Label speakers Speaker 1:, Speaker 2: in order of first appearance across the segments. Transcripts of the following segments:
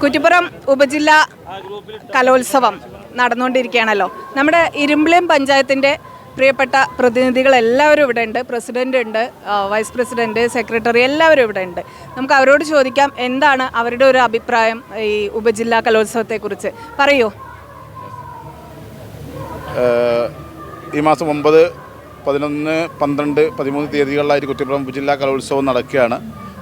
Speaker 1: കുറ്റിപ്പുറം ഉപജില്ല കലോത്സവം നടന്നുകൊണ്ടിരിക്കുകയാണല്ലോ. നമ്മുടെ ഇരുമ്പിളിയം പഞ്ചായത്തിന്റെ പ്രിയപ്പെട്ട പ്രതിനിധികൾ എല്ലാവരും ഇവിടെ ഉണ്ട്. പ്രസിഡന്റ് ഉണ്ട് വൈസ് പ്രസിഡന്റ് സെക്രട്ടറി എല്ലാവരും ഇവിടെ ഉണ്ട്. നമുക്ക് അവരോട് ചോദിക്കാം എന്താണ് അവരുടെ ഒരു അഭിപ്രായം ഈ ഉപജില്ലാ കലോത്സവത്തെക്കുറിച്ച്? പറയൂ.
Speaker 2: ഈ മാസം ഒമ്പത് പതിനൊന്ന് പന്ത്രണ്ട് പതിമൂന്ന് തീയതികളിലായിട്ട് കുറ്റിപ്പുറം ഉപജില്ലാ കലോത്സവം നടക്കുകയാണ്.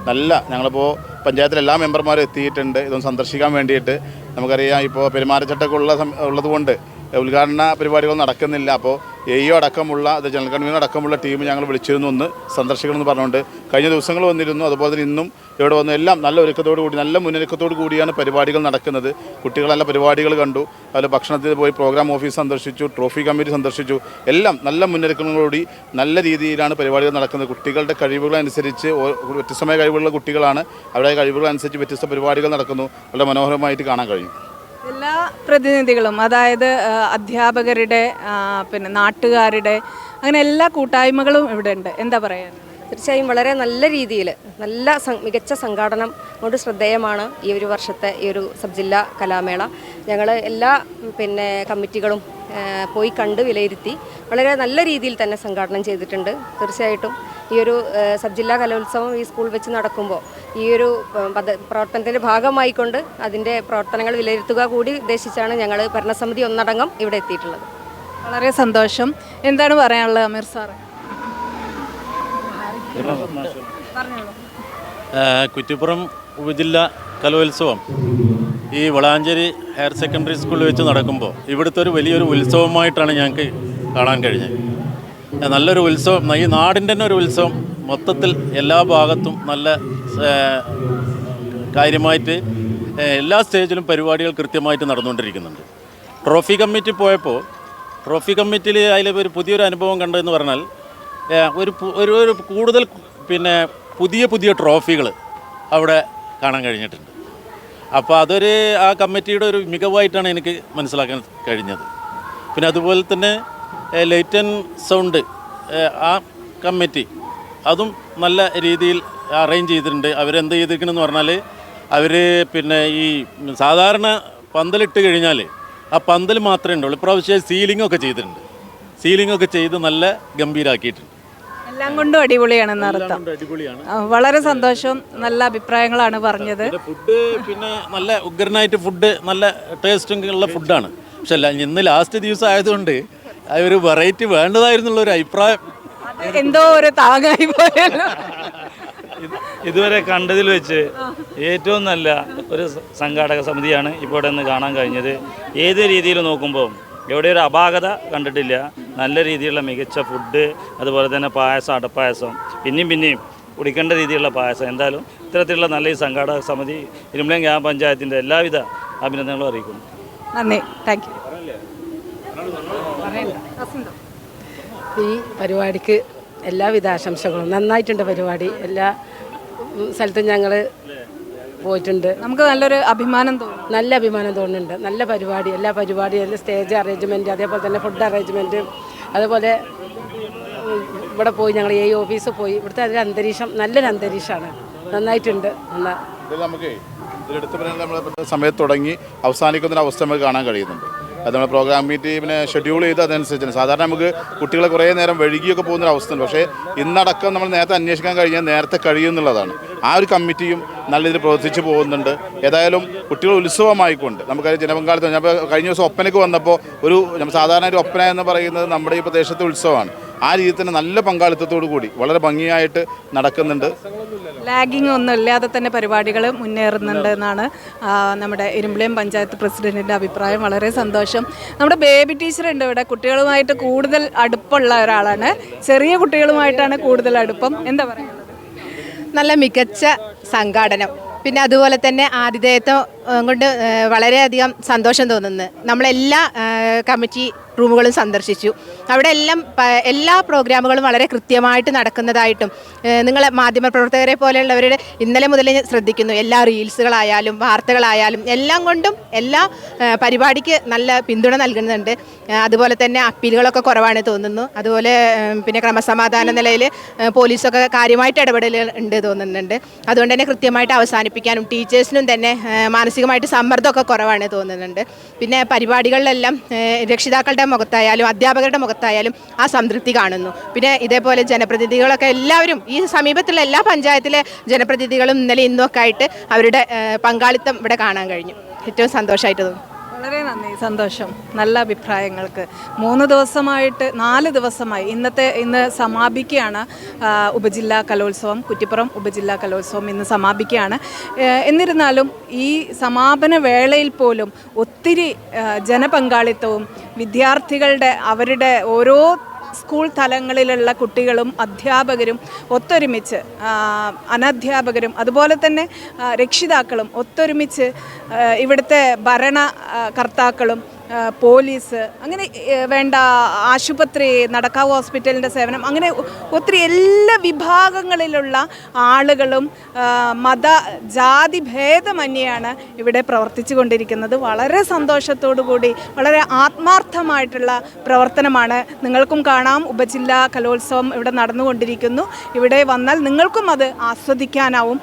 Speaker 2: നല്ല ഞങ്ങളിപ്പോൾ പഞ്ചായത്തിലെ എല്ലാ മെമ്പർമാരും എത്തിയിട്ടുണ്ട്. ഇതൊന്ന് സന്ദർശിക്കാൻ വേണ്ടിയിട്ട്. നമുക്കറിയാം ഇപ്പോൾ പെരുമാറ്റച്ചട്ടമൊക്കെ ഉള്ള ഉള്ളതുകൊണ്ട് ഉദ്ഘാടന പരിപാടികൾ നടക്കുന്നില്ല. അപ്പോൾ എയ്യോ അടക്കമുള്ള അത് ജനറൽ കൺവീനർ അടക്കമുള്ള ടീം ഞങ്ങൾ വിളിച്ചിരുന്നു ഒന്ന് സന്ദർശിക്കണമെന്ന് പറഞ്ഞുകൊണ്ട്. കഴിഞ്ഞ ദിവസങ്ങൾ വന്നിരുന്നു. അതുപോലെ തന്നെ ഇന്നും ഇവിടെ വന്ന് എല്ലാം നല്ല ഒരുക്കത്തോടു കൂടി നല്ല മുന്നൊരുക്കത്തോടു കൂടിയാണ് പരിപാടികൾ നടക്കുന്നത്. കുട്ടികൾ നല്ല പരിപാടികൾ കണ്ടു. അതുപോലെ ഭക്ഷണത്തിൽ പോയി പ്രോഗ്രാം ഓഫീസ് സന്ദർശിച്ചു ട്രോഫി കമ്മിറ്റി സന്ദർശിച്ചു. എല്ലാം നല്ല മുന്നൊരുക്കങ്ങളോടി നല്ല രീതിയിലാണ് പരിപാടികൾ നടക്കുന്നത്. കുട്ടികളുടെ കഴിവുകളനുസരിച്ച് വ്യത്യസ്തമായ കഴിവുള്ള കുട്ടികളാണ്. അവരുടെ കഴിവുകളനുസരിച്ച് വ്യത്യസ്ത പരിപാടികൾ നടക്കുന്നു. വളരെ മനോഹരമായിട്ട് കാണാൻ കഴിയും.
Speaker 1: എല്ലാ പ്രതിനിധികളും അതായത് അധ്യാപകരുടെ പിന്നെ നാട്ടുകാരുടെ അങ്ങനെ എല്ലാ കൂട്ടായ്മകളും ഇവിടെ ഉണ്ട്. എന്താ പറയാ?
Speaker 3: തീർച്ചയായും വളരെ നല്ല രീതിയിൽ നല്ല മികച്ച സംഘാടനം കൊണ്ട് ശ്രദ്ധേയമാണ് ഈ ഒരു വർഷത്തെ ഈ ഒരു സബ് ജില്ലാ കലാമേള. ഞങ്ങൾ എല്ലാ പിന്നെ കമ്മിറ്റികളും പോയി കണ്ട് വിലയിരുത്തി വളരെ നല്ല രീതിയിൽ തന്നെ സംഘാടനം ചെയ്തിട്ടുണ്ട്. തീർച്ചയായിട്ടും ഈ ഒരു സബ് ജില്ലാ കലോത്സവം ഈ സ്കൂൾ വെച്ച് നടക്കുമ്പോൾ ഈ ഒരു പ്രവർത്തനത്തിന്റെ ഭാഗമായിക്കൊണ്ട് അതിന്റെ പ്രവർത്തനങ്ങൾ വിലയിരുത്തുക കൂടി ഉദ്ദേശിച്ചാണ് ഞങ്ങൾ ഭരണസമിതി ഒന്നടങ്കം ഇവിടെ എത്തിയിട്ടുള്ളത്.
Speaker 1: വളരെ സന്തോഷം. എന്താണ് പറയാനുള്ളത് അമീർ സാറ്?
Speaker 4: കുറ്റിപ്പുറം ഉപജില്ല കലോത്സവം ഈ വളാഞ്ചേരി ഹയർ സെക്കൻഡറി സ്കൂളിൽ വെച്ച് നടക്കുമ്പോൾ ഇവിടുത്തെ ഒരു വലിയൊരു ഉത്സവമായിട്ടാണ് ഞങ്ങൾക്ക് കാണാൻ കഴിഞ്ഞത്. നല്ലൊരു ഉത്സവം ഈ നാടിന്റെ തന്നെ ഒരു ഉത്സവം മൊത്തത്തിൽ എല്ലാ ഭാഗത്തും നല്ല കാര്യമായിട്ട് എല്ലാ സ്റ്റേജിലും പരിപാടികൾ കൃത്യമായിട്ട് നടന്നുകൊണ്ടിരിക്കുന്നുണ്ട്. ട്രോഫി കമ്മിറ്റി പോയപ്പോൾ ട്രോഫി കമ്മിറ്റിയിൽ അതിൽ ഒരു പുതിയൊരു അനുഭവം കണ്ടതെന്ന് പറഞ്ഞാൽ ഒരു ഒരു കൂടുതൽ പിന്നെ പുതിയ പുതിയ ട്രോഫികൾ അവിടെ കാണാൻ കഴിഞ്ഞിട്ടുണ്ട്. അപ്പോൾ അതൊരു ആ കമ്മിറ്റിയുടെ ഒരു മികവായിട്ടാണ് എനിക്ക് മനസ്സിലാക്കാൻ കഴിഞ്ഞത്. പിന്നെ അതുപോലെ തന്നെ ലൈറ്റ് ആൻഡ് സൗണ്ട് ആ കമ്മിറ്റി അതും നല്ല രീതിയിൽ അറേഞ്ച് ചെയ്തിട്ടുണ്ട്. അവരെന്ത് ചെയ്തിരിക്കണമെന്ന് പറഞ്ഞാൽ അവർ പിന്നെ ഈ സാധാരണ പന്തലിട്ട് കഴിഞ്ഞാൽ ആ പന്തൽ മാത്രമേ ഉണ്ടാവുള്ളൂ. ഇപ്രാവശ്യം സീലിംഗ് ഒക്കെ ചെയ്തിട്ടുണ്ട്. സീലിംഗ് ഒക്കെ ചെയ്ത് നല്ല ഗംഭീരാക്കിയിട്ടുണ്ട്.
Speaker 1: എല്ലാം കൊണ്ടും അടിപൊളിയാണെന്ന് അർത്ഥം. വളരെ സന്തോഷം. നല്ല അഭിപ്രായങ്ങളാണ് പറഞ്ഞത്.
Speaker 4: ഫുഡ് പിന്നെ നല്ല ഉഗ്രനായിട്ട് ഫുഡ് നല്ല ടേസ്റ്റും ഉള്ള ഫുഡാണ് പക്ഷെ അല്ല ഇന്ന് ലാസ്റ്റ് ദിവസം ആയതുകൊണ്ട് ഒരു വെറൈറ്റി വേണ്ടതായിരുന്നുള്ള ഒരു അഭിപ്രായം.
Speaker 1: എന്തോ ഒരു താങ്ങായി പോയല്ലോ.
Speaker 5: ഇതുവരെ കണ്ടതിൽ വെച്ച് ഏറ്റവും നല്ല ഒരു സംഘാടക സമിതിയാണ് ഇപ്പോൾ ഇവിടെ നിന്ന് കാണാൻ കഴിഞ്ഞത്. ഏത് രീതിയിൽ നോക്കുമ്പോൾ എവിടെ ഒരു അപാകത കണ്ടിട്ടില്ല. നല്ല രീതിയിലുള്ള മികച്ച ഫുഡ് അതുപോലെ തന്നെ പായസം അടപ്പായസം പിന്നെയും പിന്നെയും കുടിക്കേണ്ട രീതിയിലുള്ള പായസം. എന്തായാലും ഇത്തരത്തിലുള്ള നല്ല ഈ സംഘാടക സമിതി ഇരുമ്പലം ഗ്രാമപഞ്ചായത്തിന്റെ എല്ലാവിധ അഭിനന്ദനങ്ങളും അറിയിക്കുന്നു.
Speaker 1: നന്ദി. താങ്ക് യു
Speaker 6: ഈ പരിപാടിക്ക് എല്ലാവിധ ആശംസകളും. നന്നായിട്ടുണ്ട് പരിപാടി. എല്ലാ സ്ഥലത്തും ഞങ്ങൾ പോയിട്ടുണ്ട്.
Speaker 1: നമുക്ക് നല്ലൊരു അഭിമാനം തോന്നും.
Speaker 6: നല്ല അഭിമാനം തോന്നുന്നുണ്ട്. നല്ല പരിപാടി. എല്ലാ പരിപാടി എല്ലാ സ്റ്റേജ് അറേഞ്ച്മെന്റ് അതേപോലെ തന്നെ ഫുഡ് അറേഞ്ച്മെന്റ് അതുപോലെ ഇവിടെ പോയി ഞങ്ങൾ ഈ ഓഫീസിൽ പോയി. ഇവിടുത്തെ അതിന്റെ അന്തരീക്ഷം നല്ലൊരു അന്തരീക്ഷമാണ്. നന്നായിട്ടുണ്ട്. എന്നാൽ
Speaker 2: ഇത് നമുക്ക് ഇതിലെടുത്ത് നമ്മൾ സമയത്ത് തുടങ്ങി. അവസാനിക്കുന്ന അവസ്ഥ നമുക്ക് കാണാൻ കഴിയുന്നുണ്ട്. അത് നമ്മൾ പ്രോഗ്രാം പിന്നെ ഷെഡ്യൂൾ ചെയ്ത് അതനുസരിച്ചാണ് സാധാരണ നമുക്ക് കുട്ടികളെ കുറേ നേരം വഴുകിയൊക്കെ പോകുന്ന ഒരു അവസ്ഥയുണ്ട്. പക്ഷേ ഇന്നടക്കം നമ്മൾ നേരത്തെ അന്വേഷിക്കാൻ കഴിഞ്ഞാൽ നേരത്തെ കഴിയുമെന്നുള്ളതാണ് ആ ഒരു കമ്മിറ്റിയും നല്ല രീതിയിൽ പ്രവർത്തിച്ച് പോകുന്നുണ്ട്. ഏതായാലും കുട്ടികൾ ഉത്സവമായിക്കൊണ്ട് നമുക്ക് ജനപങ്കാളിത്തം. ഞാൻ കഴിഞ്ഞ ദിവസം ഒപ്പനയ്ക്ക് വന്നപ്പോൾ ഒരു സാധാരണ ഒരു ഒപ്പന എന്ന് പറയുന്നത് നമ്മുടെ ഈ പ്രദേശത്തെ ഉത്സവമാണ്. ആ രീതിയിൽ തന്നെ നല്ല പങ്കാളിത്തത്തോടു കൂടി വളരെ ഭംഗിയായിട്ട് നടക്കുന്നുണ്ട്.
Speaker 1: ലാഗിങ് ഒന്നും ഇല്ലാതെ തന്നെ പരിപാടികൾ മുന്നേറുന്നുണ്ട് എന്നാണ് നമ്മുടെ ഇരുമ്പിളിയം പഞ്ചായത്ത് പ്രസിഡന്റിന്റെ അഭിപ്രായം. വളരെ സന്തോഷം. നമ്മുടെ ബേബി ടീച്ചർ ഉണ്ട് ഇവിടെ. കുട്ടികളുമായിട്ട് കൂടുതൽ അടുപ്പമുള്ള ഒരാളാണ്. ചെറിയ കുട്ടികളുമായിട്ടാണ് കൂടുതൽ അടുപ്പം. എന്താ പറയുക
Speaker 7: നല്ല മികച്ച സംഘാടനം. പിന്നെ അതുപോലെ തന്നെ ആതിഥേയത്വം കൊണ്ട് വളരെയധികം സന്തോഷം തോന്നുന്നു. നമ്മളെല്ലാ കമ്മിറ്റി റൂമുകളും സന്ദർശിച്ചു. അവിടെ എല്ലാം എല്ലാ പ്രോഗ്രാമുകളും വളരെ കൃത്യമായിട്ട് നടക്കുന്നതായിട്ടും നിങ്ങൾ മാധ്യമപ്രവർത്തകരെ പോലെയുള്ളവരുടെ ഇന്നലെ മുതൽ ശ്രദ്ധിക്കുന്നു. എല്ലാ റീൽസുകളായാലും വാർത്തകളായാലും എല്ലാം കൊണ്ടും എല്ലാ പരിപാടിക്ക് നല്ല പിന്തുണ നൽകുന്നുണ്ട്. അതുപോലെ തന്നെ അപ്പീലുകളൊക്കെ കുറവാണ് തോന്നുന്നു. അതുപോലെ പിന്നെ ക്രമസമാധാന നിലയിൽ പോലീസൊക്കെ കാര്യമായിട്ട് ഇടപെടൽ ഉണ്ട് തോന്നുന്നുണ്ട്. അതുകൊണ്ട് തന്നെ കൃത്യമായിട്ട് അവസാനിപ്പിക്കാനും ടീച്ചേഴ്സിനും തന്നെ മാനസിക മാനസികമായിട്ട് സമ്മർദ്ദമൊക്കെ കുറവാണ് തോന്നുന്നുണ്ട്. പിന്നെ പരിപാടികളിലെല്ലാം രക്ഷിതാക്കളുടെ മുഖത്തായാലും അധ്യാപകരുടെ മുഖത്തായാലും ആ സംതൃപ്തി കാണുന്നു. പിന്നെ ഇതേപോലെ ജനപ്രതിനിധികളൊക്കെ എല്ലാവരും ഈ സമീപത്തുള്ള എല്ലാ പഞ്ചായത്തിലെ ജനപ്രതിനിധികളും ഇന്നലെ ഇന്നും ഒക്കെ ആയിട്ട് അവരുടെ പങ്കാളിത്തം ഇവിടെ കാണാൻ കഴിഞ്ഞു. ഏറ്റവും സന്തോഷമായിട്ട് തോന്നുന്നു.
Speaker 1: വളരെ നന്ദി സന്തോഷം. നല്ല അഭിപ്രായങ്ങൾക്ക്. മൂന്ന് ദിവസമായിട്ട് നാല് ദിവസമായി ഇന്നത്തെ ഇന്ന് സമാപിക്കുകയാണ് ഉപജില്ലാ കലോത്സവം. കുറ്റിപ്പുറം ഉപജില്ലാ കലോത്സവം ഇന്ന് സമാപിക്കുകയാണ്. എന്നിരുന്നാലും ഈ സമാപന വേളയിൽ പോലും ഒത്തിരി ജനപങ്കാളിത്തവും വിദ്യാർത്ഥികളുടെ അവരുടെ ഓരോ സ്കൂൾ തലങ്ങളിലുള്ള കുട്ടികളും അധ്യാപകരും ഒത്തൊരുമിച്ച് അനധ്യാപകരും അതുപോലെ തന്നെ രക്ഷിതാക്കളും ഒത്തൊരുമിച്ച് ഇവിടുത്തെ ഭരണ കർത്താക്കളും ആ, പോലീസ് അങ്ങനെ വേണ്ട ആശുപത്രി നടക്കാവ് ഹോസ്പിറ്റലിന്റെ സേവനം അങ്ങനെ ഒത്തിരി എല്ലാ വിഭാഗങ്ങളിലുള്ള ആളുകളും മത ജാതി ഭേദമന്യാണ് ഇവിടെ പ്രവർത്തിച്ചു കൊണ്ടിരിക്കുന്നത് വളരെ സന്തോഷത്തോടു കൂടി വളരെ ആത്മാർത്ഥമായിട്ടുള്ള പ്രവർത്തനമാണ് നിങ്ങൾക്കും കാണാം. ഉപജില്ലാ കലോത്സവം ഇവിടെ നടന്നുകൊണ്ടിരിക്കുന്നു. ഇവിടെ വന്നാൽ നിങ്ങൾക്കും അത് ആസ്വദിക്കാനാവും.